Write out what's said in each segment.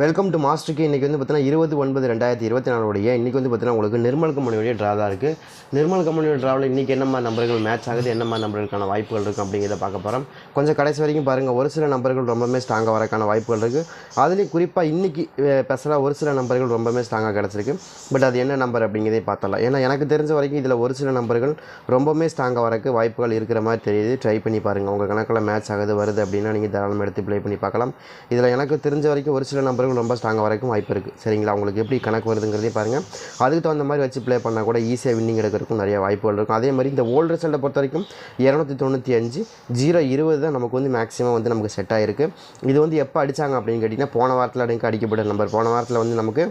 Welcome to மாஸ்டருக்கு இன்றைக்கி வந்து பார்த்தீங்கன்னா இருபது ஒன்பது ரெண்டாயிரத்தி இருபத்தி நாலுடைய இன்றைக்கி வந்து பார்த்தீங்கன்னா உங்களுக்கு நிர்மல் கம்பெனியுடைய ட்ரா தான் இருக்குது நிர்மல் கம்பெனியோட ட்ராவில் இன்றைக்கி என்ன மாதிரி நம்பர்கள் மேட்ச் ஆகுது என்ன மாதிரி நம்பர்களுக்கான வாய்ப்புகள் இருக்குது அப்படிங்கிறத பார்க்க போகிறோம் கொஞ்சம் கடைசி வரைக்கும் பாருங்கள் ஒரு சில நம்பர்கள் ரொம்பவே ஸ்ட்ராங்காக வரக்கான வாய்ப்புகள் இருக்குது அதுலேயும் குறிப்பாக இன்றைக்கி ஸ்பெஷலாக ஒரு சில நம்பர்கள் ரொம்பவே ஸ்ட்ராங்காக கிடச்சிருக்கு. பட் அது என்ன நம்பர் அப்படிங்கிறதே பார்த்தலாம் ஏன்னா எனக்கு தெரிஞ்ச வரைக்கும் இதில் ஒரு சில நம்பர்கள் ரொம்பவே ஸ்ட்ராங்காக வரக்கு வாய்ப்புகள் இருக்கிற மாதிரி தெரியுது. ட்ரை பண்ணி பாருங்கள் உங்கள் கணக்கில் மேட்ச் ஆகுது வருது அப்படின்னா நீங்கள் தாராளமாக எடுத்து ப்ளே பண்ணி பார்க்கலாம். இதில் எனக்கு தெரிஞ்ச வரைக்கும் ஒரு சில நம்பர்கள் ரொம்ப ஸ்ட்ராங்காக வரைக்கும் வாய்ப்பு இருக்குது சரிங்களா? உங்களுக்கு எப்படி கணக்கு வருதுங்கிறதே பாருங்கள் அதுக்கு தகுந்த மாதிரி வச்சு ப்ளே பண்ணால் கூட ஈஸியாக வின்னிங் எடுக்கிறதுக்கும் நிறைய வாய்ப்புகள் இருக்கும். அதே மாதிரி இந்த ஓல்டு ரிசல்ட்டை பொறுத்த வரைக்கும் இரநூத்தி தொண்ணூற்றி அஞ்சு ஜீரோ இருபது தான் நமக்கு வந்து மேக்ஸிமம் வந்து நமக்கு செட் ஆகிருக்கு இது வந்து எப்போ அடித்தாங்க அப்படின்னு கேட்டிங்கன்னா போன வாரத்தில் அடிக்க அடிக்கப்பட்ட நம்பர் போன வாரத்தில் வந்து நமக்கு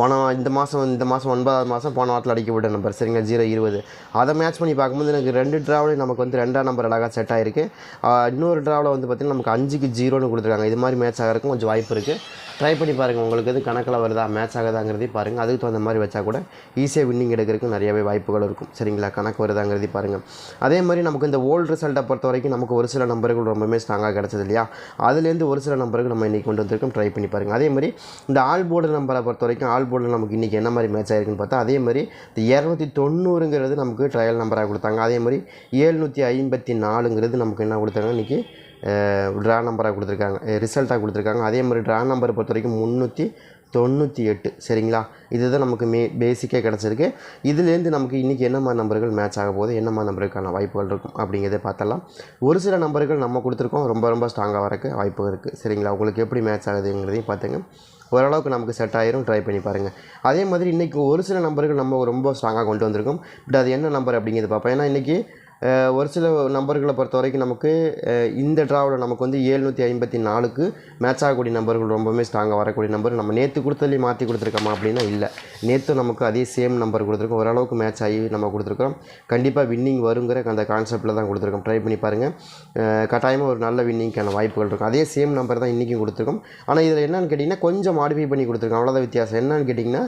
போன இந்த மாதம் இந்த மாதம் ஒன்பதாவது மாதம் போன வாரத்தில் அடிக்கப்பட்ட நம்பர். சரிங்க ஜீரோ இருபது. அதை மேட்ச் பண்ணி பார்க்கும்போது எனக்கு ரெண்டு ட்ராவில் நமக்கு வந்து ரெண்டாம் நம்பர் அழகாக செட் ஆகிருக்கு இன்னொரு ட்ராவில் வந்து பார்த்திங்கன்னா நமக்கு அஞ்சுக்கு ஜீரோன்னு கொடுத்துருக்காங்க. இது மாதிரி மேட்ச் ஆகிறதுக்கும் கொஞ்சம் வாய்ப்பு இருக்குது ட்ரை பண்ணி பாருங்கள் உங்களுக்கு எது கணக்கில் வருதா மேட்ச் ஆகுதாங்கிறதையும் பாருங்கள் அதுக்கு தகுந்த மாதிரி வச்சா கூட ஈஸியாக வின்னிங் எடுக்கிறதுக்கு நிறையவே வாய்ப்புகள் இருக்கும். சரிங்களா? கணக்கு வருதாங்கிறதையும் பாருங்கள் அதே மாதிரி நமக்கு இந்த ஓல்டு ரிசல்ட்டை பொறுத்த வரைக்கும் நமக்கு ஒரு சில நம்பர்கள் ரொம்பவே ஸ்ட்ராங்காக கிடச்சது இல்லையா? அதுலேருந்து ஒரு சில நம்பர்கள் நம்ம இன்றைக்கி கொண்டு வந்திருக்கோம். ட்ரை பண்ணி பாருங்கள் அதே மாதிரி இந்த ஆல் போர்டு நம்பரை பொறுத்த வரைக்கும் ஆல் போர்டில் நமக்கு இன்றைக்கி என்ன மாதிரி மேட்ச் ஆயிருக்குன்னு பார்த்தா அதே மாதிரி இந்த இரநூத்தி தொண்ணூறுங்கிறது நமக்கு ட்ரையல் நம்பராக கொடுத்தாங்க. அதே மாதிரி ஏழ்நூற்றி ஐம்பத்தி நாலுங்கிறது நமக்கு என்ன கொடுத்தாங்க? இன்றைக்கி ட்ரா நம்பராக கொடுத்துருக்காங்க. ரிசல்ட்டாக கொடுத்துருக்காங்க. அதே மாதிரி ட்ரா நம்பரை பொறுத்த வரைக்கும் முந்நூற்றி தொண்ணூற்றி எட்டு. சரிங்களா? இதுதான் நமக்கு மே பேசிக்காக கிடச்சிருக்கு. இதுலேருந்து நமக்கு இன்றைக்கி என்ன மாதிரி நம்பர்கள் மேட்ச் ஆக போகுது? என்ன மாதிரி நம்பருக்கான வாய்ப்புகள் இருக்கும்? அப்படிங்கிறத பார்த்தலாம் ஒரு சில நம்பர்கள் நம்ம கொடுத்துருக்கோம். ரொம்ப ரொம்ப ஸ்ட்ராங்காக வரக்கு வாய்ப்பு இருக்குது சரிங்களா? உங்களுக்கு எப்படி மேட்ச் ஆகுதுங்கிறதையும் பார்த்துங்க. ஓரளவுக்கு நமக்கு செட் ஆயிரும். ட்ரை பண்ணி பாருங்கள் அதே மாதிரி இன்றைக்கி ஒரு சில நம்பர்கள் நம்ம ரொம்ப ஸ்ட்ராங்காக கொண்டு வந்திருக்கோம். பட் அது என்ன நம்பர் அப்படிங்கிறது பார்ப்போம். ஏன்னா இன்றைக்கி ஒரு சில நம்பர்களை பொறுத்த வரைக்கும் நமக்கு இந்த ட்ராவில் நமக்கு வந்து ஏழ்நூற்றி ஐம்பத்தி நாலுக்கு மேட்ச் ஆகக்கூடிய நம்பர்கள் ரொம்பவுமே ஸ்ட்ராங்காக வரக்கூடிய நம்பர். நம்ம நேற்று கொடுத்ததுலேயே மாற்றி கொடுத்துருக்கோமா அப்படின்னா இல்லை. நேற்று நமக்கு அதே சேம் நம்பர் கொடுத்துருக்கோம். ஓரளவுக்கு மேட்ச் ஆகி நம்ம கொடுத்துருக்கோம். கண்டிப்பாக வின்னிங் வருங்கிற அந்த கான்செப்ட்டில் தான் கொடுத்துருக்கோம். ட்ரை பண்ணி பாருங்கள் கட்டாயமாக ஒரு நல்ல வின்னிங்க்கான வாய்ப்புகள் இருக்கும். அதே சேம் நம்பர் தான் இன்றைக்கும் கொடுத்துருக்கோம். ஆனால் இதில் என்னென்னு கேட்டிங்கன்னா கொஞ்சம் மாடிஃபை பண்ணி கொடுத்துருக்கோம். அவ்வளோதான் வித்தியாசம். என்னன்னு கேட்டிங்கன்னா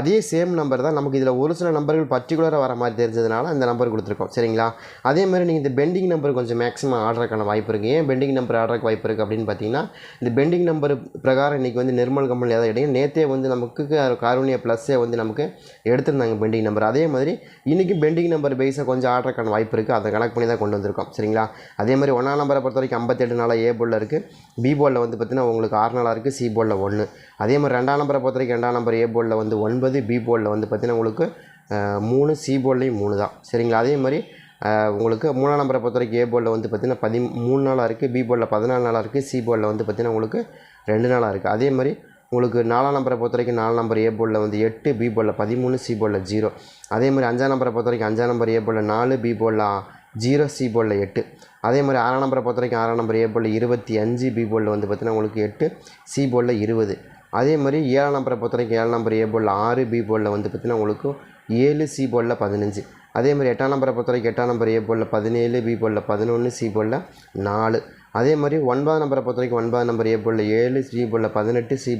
அதே சேம் நம்பர் தான் நமக்கு இதில் ஒரு சில நம்பர்கள் பர்டிகுலராக வர மாதிரி தெரிஞ்சதுனால இந்த நம்பர் கொடுத்துருக்கோம். சரிங்களா? அதே மாதிரி நீங்கள் இந்த பெண்டிங் நம்பர் கொஞ்சம் மேக்ஸிமம் ஆர்டருக்கான வாய்ப்பு இருக்குது ஏன் பெண்டிங் நம்பர் ஆடுறதுக்கு வாய்ப்பு இருக்குது அப்படின்னு பார்த்தீங்கன்னா இந்த பெண்டிங் நம்பர் பிரகாரம் இன்றைக்கி வந்து நிர்மல் கம்பெனி ஏதாவது இடையே நேற்றே வந்து நமக்கு காரூனியா ப்ளஸ்ஸே வந்து நமக்கு எடுத்திருந்தாங்க பெண்டிங் நம்பர் அதே மாதிரி இன்றைக்கி பெண்டிங் நம்பர் பேஸாக கொஞ்சம் ஆர்டருக்கான வாய்ப்பு இருக்குது அதை கணக்கு பண்ணி தான் கொண்டு வந்திருக்கோம். சரிங்களா? அதே மாதிரி ஒன்றாம் நம்பரை பொறுத்த வரைக்கும் ஐம்பத்தெட்டு நாளாக ஏ போலில் இருக்குது பி போலில் வந்து பார்த்தீங்கன்னா உங்களுக்கு ஆறு நாளாக இருக்குது சி போலில் ஒன்று அதே மாதிரி ரெண்டாம் நம்பரை பொறுத்த வரைக்கும் ரெண்டாம் நம்பர் ஏ போலில் வந்து ஒன்பது பி போலில் வந்து பார்த்தீங்கன்னா உங்களுக்கு மூணு சி போல்லையும் மூணு தான். சரிங்களா? அதே மாதிரி உங்களுக்கு மூணாம் நம்பரை பொறுத்த வரைக்கும் ஏ போர்டில் வந்து பார்த்தீங்கன்னா பதி மூணு நாளாக இருக்குது பி போர்டில் பதினாலு நாளாக இருக்குது சி போர்டில் வந்து பார்த்தீங்கன்னா உங்களுக்கு ரெண்டு நாளாக இருக்குது அதே மாதிரி உங்களுக்கு நாலாம் நம்பரை பொறுத்த வரைக்கும் நாலு நம்பர் ஏ போர்டில் வந்து எட்டு பி போர்டில் பதிமூணு சி போர்டில் ஜீரோ அதே மாதிரி அஞ்சாம் நம்பரை பொறுத்த வரைக்கும் அஞ்சாம் நம்பர் ஏ போர்டில் நாலு பி போர்டில் ஜீரோ சி போர்டில் எட்டு அதே மாதிரி ஆறாம் நம்பரை பொறுத்த வரைக்கும் ஆறாம் நம்பர் ஏ போர்டில் இருபத்தி அஞ்சு பி போர்டில் வந்து பார்த்திங்கன்னா உங்களுக்கு எட்டு சி போர்டில் இருபது அதே மாதிரி ஏழாம் நம்பரை பொறுத்த வரைக்கும் ஏழாம் நம்பர் ஏ போர்டில் ஆறு பி போர்டில் வந்து பார்த்திங்கன்னா உங்களுக்கு ஏழு சி போர்டில் பதினஞ்சு அதே மாதிரி எட்டாம் நம்பரை பொறுத்த வரைக்கும் எட்டாம் நம்பர் ஏ போர்டில் பதினேழு பி போர்டில் பதினொன்று சி போர்டில் நாலு. அதே மாதிரி ஒன்பதாம் நம்பரை பொறுத்த வரைக்கும் ஒன்பதாம் நம்பர் ஏ போர்டில் ஏழு சி போர்டில் பதினெட்டு சி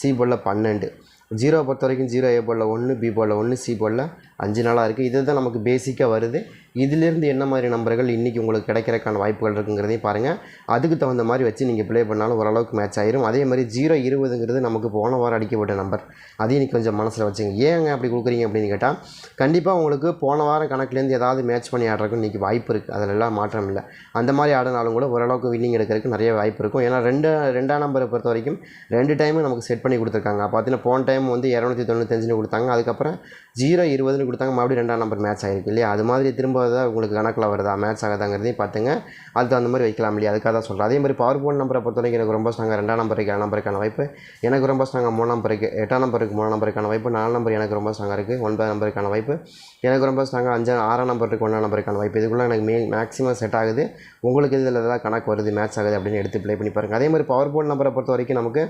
சி போர்டில் பன்னெண்டு. ஜீரோ பொறுத்த வரைக்கும் ஜீரோ ஏ போர்டில் ஒன்று பி போர்டில் ஒன்று சி போடல அஞ்சு நாளாக இருக்குது இது தான் நமக்கு பேசிக்காக வருது. இதிலிருந்து என்ன மாதிரி நம்பர்கள் இன்றைக்கி உங்களுக்கு கிடைக்கிறதுக்கான வாய்ப்புகள் இருக்குங்கிறதையும் பாருங்கள் அதுக்கு தகுந்த மாதிரி வச்சு நீங்கள் ப்ளே பண்ணாலும் ஓரளவுக்கு மேட்ச் ஆயிரும். அதே மாதிரி ஜீரோ இருபதுங்கிறது நமக்கு போன வாரம் அடிக்கப்பட்ட நம்பர் அதையும் இன்னைக்கு கொஞ்சம் மனசில் வச்சுங்க. ஏங்க அப்படி கொடுக்குறீங்க அப்படின்னு கேட்டால் கண்டிப்பாக உங்களுக்கு போன வாரம் கணக்குலேருந்து ஏதாவது மேட்ச் பண்ணி ஆடுறதுக்கு இன்றைக்கி வாய்ப்பு இருக்குது அதிலெல்லாம் மாற்றம் இல்லை. அந்த மாதிரி ஆடினாலும் கூட ஓரளவுக்கு வின்னிங் எடுக்கிறதுக்கு நிறைய வாய்ப்பு இருக்கும். ஏன்னா ரெண்டு ரெண்டாம் நம்பரை பொறுத்த வரைக்கும் ரெண்டு டைமும் நமக்கு செட் பண்ணி கொடுத்துருக்காங்க. பார்த்தீங்கன்னா போன டைம் வந்து இரநூத்தி தொண்ணூத்தஞ்சுன்னு கொடுத்தாங்க. அதுக்கப்புறம் ஜீரோ இருபதுன்னு கொடுத்தாங்க. மறுபடியும் ரெண்டாம் நம்பர் மேட்ச் ஆகிருக்கு இல்லையா? அது மாதிரி திரும்ப தான் உங்களுக்கு கணக்கில் வருதா? மேட்ச் ஆகுதாங்கிறதையும் பார்த்துங்க. அதுக்கு அந்த மாதிரி வைக்கலாம் இல்லையா? அதுக்காக தான் சொல்கிறேன் அதே மாதிரி பவர் போன் நம்பரை பொறுத்த வரைக்கும் எனக்கு ரொம்ப ஸ்ட்ராங்காக ரெண்டாம் நம்பருக்கு ஏழாம் நம்பருக்கான வாய்ப்பு. எனக்கு ரொம்ப ஸ்ட்ராங்காக மூணாம் நம்பருக்கு எட்டாம் நம்பருக்கு மூணாம் நம்பருக்கான வாய்ப்பு. நாலாம் நம்பர் எனக்கு ரொம்ப ஸ்ட்ராங்காக இருக்குது ஒன்பதாம் நம்பருக்கான வாய்ப்பு. எனக்கு ரொம்ப ஸ்ட்ராங்காக அஞ்சா ஆறாம் நம்பருக்கு ஒன்றாம் நம்பருக்கான வாய்ப்பு. இதுக்குள்ளே எனக்கு மே மேக்ஸிமம் செட் ஆகுது. உங்களுக்கு இதில் தான் கணக்கு வருது மேட்ச் ஆகுது அப்படின்னு எடுத்து ப்ளே பண்ணி பாருங்கள் அதே மாதிரி பவர் போன் நம்பரை பொறுத்த வரைக்கும் நமக்கு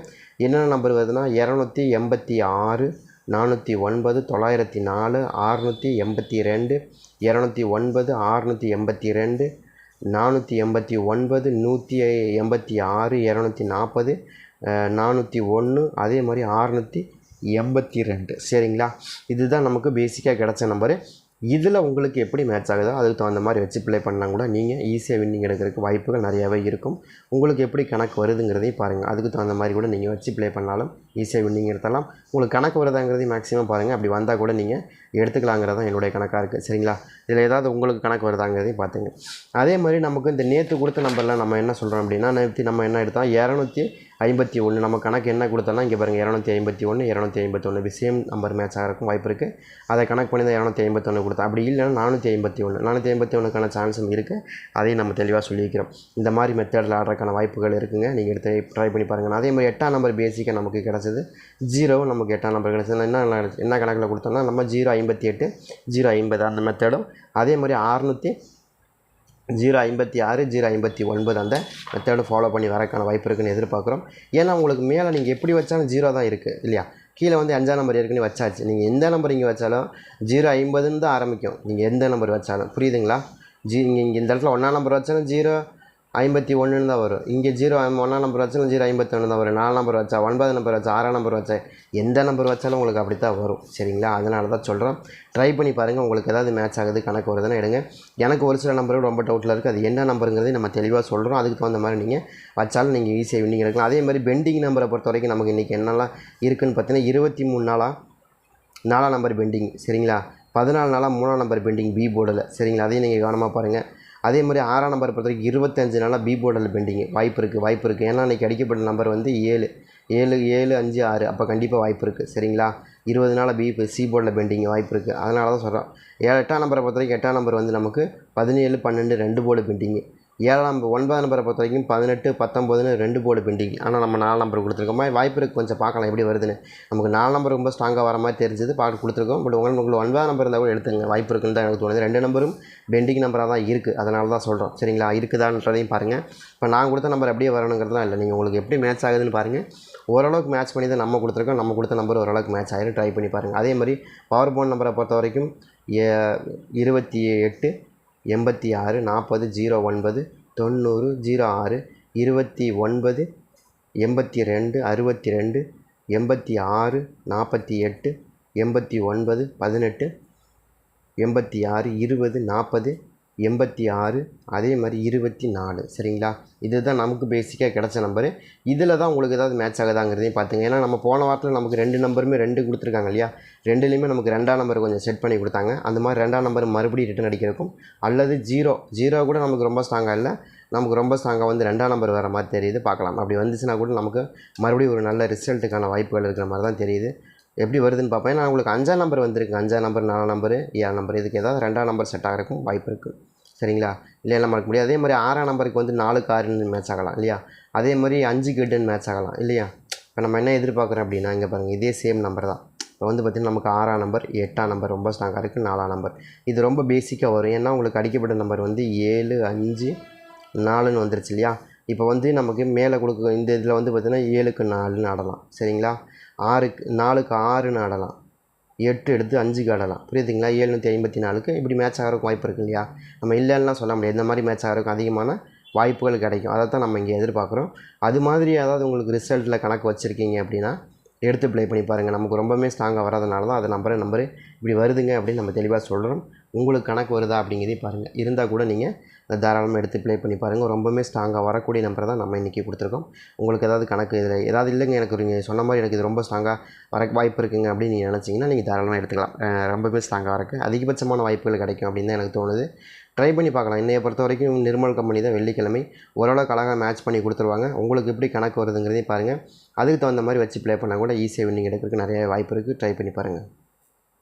என்னென்ன நம்பர் வருதுன்னா இரநூத்தி எண்பத்தி ஆறு நானூற்றி ஒன்பது தொள்ளாயிரத்தி நாலு ஆறுநூற்றி எண்பத்தி ரெண்டு இரநூத்தி ஒன்பது ஆறுநூற்றி எண்பத்தி ரெண்டு நானூற்றி எண்பத்தி ஒன்பது நூற்றி எண்பத்தி ஆறு இரநூத்தி நாற்பது நானூற்றி ஒன்று அதே மாதிரி ஆறுநூற்றி எண்பத்தி ரெண்டு. சரிங்களா? இதுதான் நமக்கு பேசிக்காக கிடச்ச நம்பரு இதில் உங்களுக்கு எப்படி மேட்ச் ஆகுதோ அதுக்கு தகுந்த மாதிரி வச்சு ப்ளே பண்ணால் கூட. நீங்கள் ஈஸியாக வின்னிங் எடுக்கிறதுக்கு வாய்ப்புகள் நிறையாவே இருக்கும். உங்களுக்கு எப்படி கணக்கு வருதுங்கிறதையும் பாருங்கள் அதுக்கு தகுந்த மாதிரி கூட நீங்கள் வச்சு ப்ளே பண்ணாலும் ஈஸியாக வின்னிங் எடுத்தலாம். உங்களுக்கு கணக்கு வருதாங்கிறதையும் மேக்ஸிமம் பாருங்கள் அப்படி வந்தால் கூட நீங்கள் எடுத்துக்கலாங்கிறது தான் என்னுடைய கணக்காக இருக்குது சரிங்களா? இதில் ஏதாவது உங்களுக்கு கணக்கு வருதாங்கிறதையும் பார்த்துங்க அதே மாதிரி நமக்கு இந்த நேற்று கொடுத்த நம்பரில் நம்ம என்ன சொல்கிறோம் அப்படின்னா நேற்று நம்ம என்ன எடுத்தோம்? இரநூத்தி ஐம்பத்தி ஒன்று. நம்ம கணக்கு என்ன கொடுத்தோம்னா இங்கே பாருங்கள் இரநூத்தி ஐம்பத்தி ஒன்று இரநூத்தி ஐம்பத்தொன்று சேம் நம்பர் மேட்ச் ஆகிறக்கும் வாய்ப்பு இருக்குது அதை கணக்கு பண்ணி தான் இரநூத்தி ஐம்பத்தொன்று கொடுத்தா அப்படி இல்லைன்னா நானூற்றி ஐம்பத்தி ஒன்று. நானூற்றி ஐம்பத்தி ஒன்றுக்கான சான்ஸும் இருக்குது அதையும் நம்ம தெளிவாக சொல்லியிருக்கிறோம். இந்த மாதிரி மெத்தடில் ஆடுறதுக்கான வாய்ப்புகள் இருக்குங்க. நீங்கள் எடுத்து ட்ரை பண்ணி பாருங்கள் அதே மாதிரி எட்டாம் நம்பர் பேசிக்காக நமக்கு கிடச்சிது. ஜீரோவும் நமக்கு எட்டாம் நம்பர் கிடச்சது. என்ன என்ன கணக்கில் கொடுத்தோம்னா நம்ம ஜீரோ ஐம்பத்தி எட்டு ஜீரோ ஐம்பது அந்த மெத்தடும் அதே மாதிரி அறுநூற்றி ஜீரோ ஐம்பத்தி ஆறு ஜீரோ ஐம்பத்தி ஒன்பது அந்த மெத்தடு ஃபாலோ பண்ணி வரக்கான வாய்ப்பு இருக்குன்னு எதிர்பார்க்குறோம். ஏன்னா உங்களுக்கு மேலே நீங்கள் எப்படி வச்சாலும் ஜீரோ தான் இருக்குது இல்லையா? கீழே வந்து அஞ்சாம் நம்பர் ஏற்கனவே வச்சாச்சு. நீங்கள் எந்த நம்பர் இங்கே வச்சாலும் ஜீரோ ஐம்பதுன்னு தான் ஆரம்பிக்கும். நீங்கள் எந்த நம்பர் வச்சாலும். புரியுதுங்களா? ஜி நீங்கள் இங்கே இந்த இடத்துல ஒன்றாம் நம்பர் வச்சாலும் ஜீரோ ஐம்பத்தி ஒன்றுன்னு தான் வரும். இங்கே ஜீரோ ஒன்றாம் நம்பர் வச்சாலும் ஜீரோ ஐம்பத்தி ஒன்று தான் வரும். நாலு நம்பர் வச்சா ஒன்பது நம்பர் வச்சா ஆறாம் நம்பர் வச்சா எந்த நம்பர் வச்சாலும் உங்களுக்கு அப்படி தான் வரும். சரிங்களா? அதனால தான் சொல்கிறோம் ட்ரை பண்ணி பாருங்கள் உங்களுக்கு ஏதாவது மேட்ச் ஆகுது கணக்கு வருதுன்னு எடுங்க. எனக்கு ஒரு சில நம்பரும் ரொம்ப டவுட்டில் இருக்குது அது என்ன நம்பருங்கிறதையும் நம்ம தெளிவாக சொல்கிறோம் அதுக்கு தகுந்த மாதிரி நீங்கள் வச்சாலும் நீங்கள் ஈஸியாக வின்னிங் எடுக்கலாம். அதே மாதிரி பெண்டிங் நம்பரை பொறுத்த வரைக்கும் நமக்கு இன்றைக்கி என்னெல்லாம் இருக்குதுன்னு பார்த்தீங்கன்னா இருபத்தி மூணு நாளாக நாலாம் நம்பர் பெண்டிங் சரிங்களா? பதினாலு நாளாக மூணாம் நம்பர் பெண்டிங் பி போர்டில் சரிங்களா? அதையும் நீங்கள் கவனமாக பாருங்கள் அதே மாதிரி ஆறாம் நம்பர் பொறுத்த வரைக்கும் இருபத்தஞ்சு நாளாக பி போர்டில் பெண்டிங்கு வாய்ப்பு இருக்குது வாய்ப்பு இருக்குது ஏன்னா இன்றைக்கி அடிக்கப்பட்ட நம்பர் வந்து ஏழு. ஏழு ஏழு அஞ்சு ஆறு. அப்போ கண்டிப்பாக வாய்ப்பு இருக்குது சரிங்களா? இருபது நாள் பி சி போர்டில் பெண்டிங் வாய்ப்பு இருக்குது அதனால தான் சொல்கிறோம் ஏழு எட்டாம் நம்பரை பொறுத்த வரைக்கும் எட்டாம் நம்பர் வந்து நமக்கு பதினேழு பன்னெண்டு ரெண்டு போர்டு பெண்டிங்கு ஏழாம் நம்பர் ஒன்பதாம் நம்பரை பொறுத்த வரைக்கும் பதினெட்டு பத்தொம்போதுன்னு ரெண்டு போர்டு பெண்டிங் ஆனால் நம்ம நாலு நம்பர் கொடுத்துருக்கோம்? வாய்ப்பு இருக்குது கொஞ்சம் பார்க்கலாம் எப்படி வருதுன்னு. நமக்கு நாலு நம்பர் ரொம்ப ஸ்ட்ராங்காக வர மாதிரி தெரிஞ்சது பார்க்க கொடுத்துருக்கோம். பட் உங்களுக்கு உங்களுக்கு ஒன்பதாம் நம்பர் இருந்தால் கூட எடுத்துங்க வாய்ப்பு இருக்குன்னு தான் எனக்கு தோணுது. ரெண்டு நம்பரும் பெண்டிங் நம்பராக தான் இருக்குது அதனால தான் சொல்கிறோம் சரிங்களா? இருக்குதான்றதையும் பாருங்கள் இப்போ நான் கொடுத்த நம்பர் அப்படியே வரணுங்கிறதுலாம் இல்லை. நீங்கள் உங்களுக்கு எப்படி மேட்ச் ஆகுதுன்னு பாருங்கள் ஓரளவுக்கு மேட்ச் பண்ணி தான் நம்ம கொடுத்துருக்கோம். நம்ம கொடுத்த நம்பர் ஓரளவுக்கு மேட்ச் ஆகிடும் ட்ரை பண்ணி பாருங்கள் அதே மாதிரி பவர் போன் நம்பரை பொறுத்த வரைக்கும் இருபத்தி எட்டு எண்பத்தி ஆறு நாற்பது ஜீரோ ஒன்பது தொண்ணூறு ஜீரோ ஆறு இருபத்தி ஒன்பது எண்பத்தி ரெண்டு அறுபத்தி ரெண்டு எண்பத்தி ஆறு நாற்பத்தி எட்டு எண்பத்தி ஒன்பது பதினெட்டு எண்பத்தி ஆறு இருபது நாற்பது எண்பத்தி ஆறு அதே மாதிரி இருபத்தி நாலு. சரிங்களா? இதுதான் நமக்கு பேசிக்காக கிடச்ச நம்பரு இதில் தான் உங்களுக்கு ஏதாவது மேட்ச் ஆகுதாங்கிறதையும் பார்த்துங்க. ஏன்னா நம்ம போன வாரத்தில் நமக்கு ரெண்டு நம்பருமே ரெண்டு கொடுத்துருக்காங்க இல்லையா? ரெண்டுலேயுமே நமக்கு ரெண்டாம் நம்பர் கொஞ்சம் செட் பண்ணி கொடுத்தாங்க. அந்த மாதிரி ரெண்டாம் நம்பர் மறுபடியும் ரிட்டன் அடிக்கிறக்கும் அல்லது ஜீரோ ஜீரோ கூட நமக்கு ரொம்ப ஸ்ட்ராங்காக இல்லை. நமக்கு ரொம்ப ஸ்ட்ராங்காக வந்து ரெண்டாம் நம்பர் வர மாதிரி தெரியுது. பார்க்கலாம். அப்படி வந்துச்சுன்னா கூட நமக்கு மறுபடியும் ஒரு நல்ல ரிசல்ட்டுக்கான வாய்ப்புகள் இருக்கிற மாதிரி தான் தெரியுது. எப்படி வருதுன்னு பார்ப்பேன் நான் உங்களுக்கு அஞ்சாம் நம்பர் வந்திருக்கு. அஞ்சாம் நம்பர் நாலாம் நம்பர் ஏழாம் நம்பர் இதுக்கு ஏதாவது ரெண்டாம் நம்பர் செட் ஆகிறக்கும் வாய்ப்பு இருக்குது சரிங்களா? இல்லை எல்லாம் மறக்க முடியாது. அதே மாதிரி ஆறாம் நம்பருக்கு வந்து நாலுக்கு ஆறுன்னு மேட்ச் ஆகலாம் இல்லையா? அதே மாதிரி அஞ்சுக்கு எட்டுன்னு மேட்ச் ஆகலாம் இல்லையா? இப்போ நம்ம என்ன எதிர்பார்க்குறோம் அப்படின்னா இங்கே பாருங்கள் இதே சேம் நம்பர் தான். இப்போ வந்து பார்த்திங்கன்னா நமக்கு ஆறாம் நம்பர் எட்டாம் நம்பர் ரொம்ப ஸ்ட்ராங்காக இருக்குது நாலாம் நம்பர் இது ரொம்ப பேசிக்காக வரும். ஏன்னா உங்களுக்கு அடிக்கப்பட்ட நம்பர் வந்து ஏழு அஞ்சு நாலுன்னு வந்துருச்சு இல்லையா? இப்போ வந்து நமக்கு மேலே கொடுக்க இந்த இதில் வந்து பார்த்திங்கன்னா ஏழுக்கு நாலுன்னு ஆடலாம் சரிங்களா? ஆறுக்கு நாலுக்கு ஆறுன்னு ஆடலாம். எட்டு எடுத்து அஞ்சுக்கு ஆடலாம் புரியுதுங்களா? ஏழ்நூற்றி ஐம்பத்தி நாலுக்கு இப்படி மேட்ச் ஆகிறதுக்கு வாய்ப்பு இருக்கு இல்லையா? நம்ம இல்லைன்னா சொல்ல முடியாது. இந்த மாதிரி மேட்ச் ஆகிறதுக்கு அதிகமான வாய்ப்புகள் கிடைக்கும். அதை தான் நம்ம இங்கே எதிர்பார்க்குறோம். அது மாதிரி ஏதாவது உங்களுக்கு ரிசல்ட்டில் கணக்கு வச்சுருக்கீங்க அப்படின்னா எடுத்து ப்ளே பண்ணி பாருங்கள் நமக்கு ரொம்பவுமே ஸ்ட்ராங்காக வராதனால தான் அது நம்பரை நம்பரு இப்படி வருதுங்க அப்படின்னு நம்ம தெளிவாக சொல்கிறோம் உங்களுக்கு கணக்கு வருதா அப்படிங்கிறதையும் பாருங்கள் இருந்தால் கூட நீங்கள் தாராளமாக எடுத்து ப்ளே பண்ணி பாருங்கள் ரொம்பவுமே ஸ்ட்ராங்காக வரக்கூடிய நம்பரை தான் நம்ம இன்றைக்கி கொடுத்துருக்கோம். உங்களுக்கு ஏதாவது கணக்கு இதில் ஏதாவது இல்லைங்க எனக்கு நீங்கள் சொன்ன மாதிரி எனக்கு இது ரொம்ப ஸ்ட்ராங்காக வர வாய்ப்பு இருக்குங்க அப்படின்னு நீங்கள் நினச்சிங்கன்னா நீங்கள் தாராளமாக எடுத்துக்கலாம். ரொம்பவே ஸ்ட்ராங்காக வரக்கு. அதிகபட்சமான வாய்ப்புகள் கிடைக்கும் அப்படின்னு தான் எனக்கு தோணுது. ட்ரை பண்ணி பார்க்கலாம். என்னைய பொறுத்த வரைக்கும் நிர்மல் கம்பெனி தான் வெள்ளிக்கிழமை. ஓரளவுக்கு அழகாக மேட்ச் பண்ணி கொடுத்துருவாங்க. உங்களுக்கு எப்படி கணக்கு வருதுங்கிறதையும் பாருங்கள் அதுக்கு தகுந்த மாதிரி வச்சு ப்ளே பண்ணால் கூட ஈஸியாக வின்னிங் எடுக்கிறதுக்கு நிறைய வாய்ப்பு இருக்குது ட்ரை பண்ணி பாருங்கள்